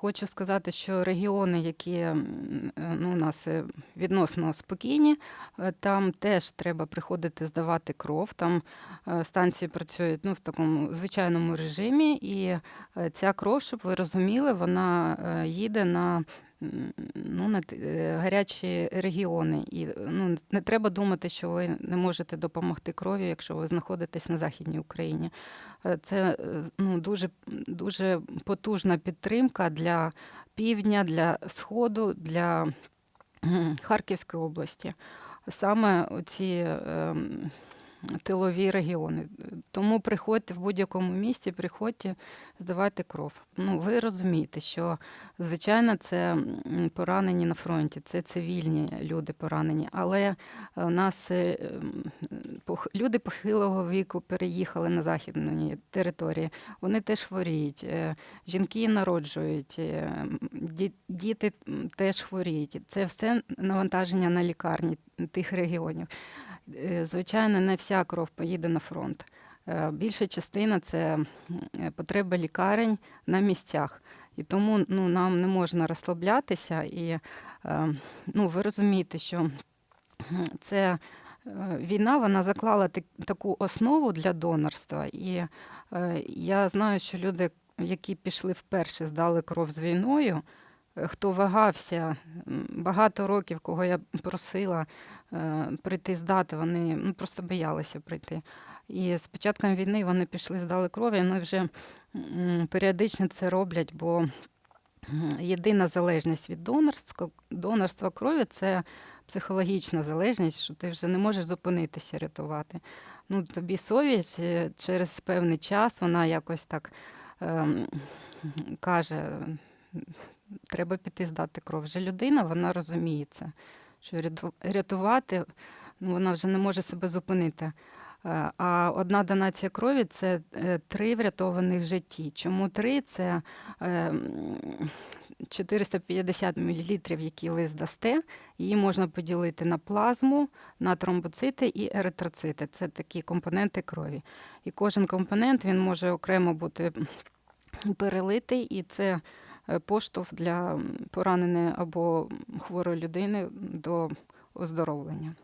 хочу сказати, що регіони, які е, ну, у нас е, відносно спокійні, е, там теж треба приходити здавати кров. Там станції працюють ну, в такому звичайному режимі, і ця кров, щоб ви розуміли, вона їде на. Ну, на е, гарячі регіони, і ну не треба думати, що ви не можете допомогти кров'ю, якщо ви знаходитесь на західній Україні. Е, Це е, ну, дуже, дуже потужна підтримка для півдня, для сходу, для Харківської області. Саме ці ем, тилові регіони. Тому приходьте в будь-якому місці, приходьте, здавайте кров. Ну, ви розумієте, що звичайно це поранені на фронті, це цивільні люди поранені, але у нас е, люди похилого віку переїхали на західні території. Вони теж хворіють. е, Жінки народжують, е, діти теж хворіють. Це все навантаження на лікарні тих регіонів. Е, Звичайно, не вся кров поїде на фронт. Е, Більша частина це е, потреба лікарень на місцях. І тому ну, нам не можна розслаблятися. І е, ну, ви розумієте, що це війна вона заклала таку основу для донорства. І я знаю, що люди, які пішли вперше, здали кров з війною, хто вагався багато років, кого я просила прийти здати, вони ну, просто боялися прийти. І з початком війни вони пішли, здали кров, і вони вже періодично це роблять, бо єдина залежність від донорства, крові це психологічна залежність, що ти вже не можеш зупинитися рятувати. Ну, тобі совість е, через певний час вона якось так ем, каже, треба піти здати кров. Вже людина, вона розуміє що рятувати ну, вона вже не може себе зупинити. Е, А одна донація крові це е, три врятованих житті. Чому три? Це е, 450 мл, які ви здасте. Її можна поділити на плазму, на тромбоцити і еритроцити. Це такі компоненти крові. І кожен компонент він може окремо бути перелитий, і це поштовх для пораненої або хворої людини до оздоровлення.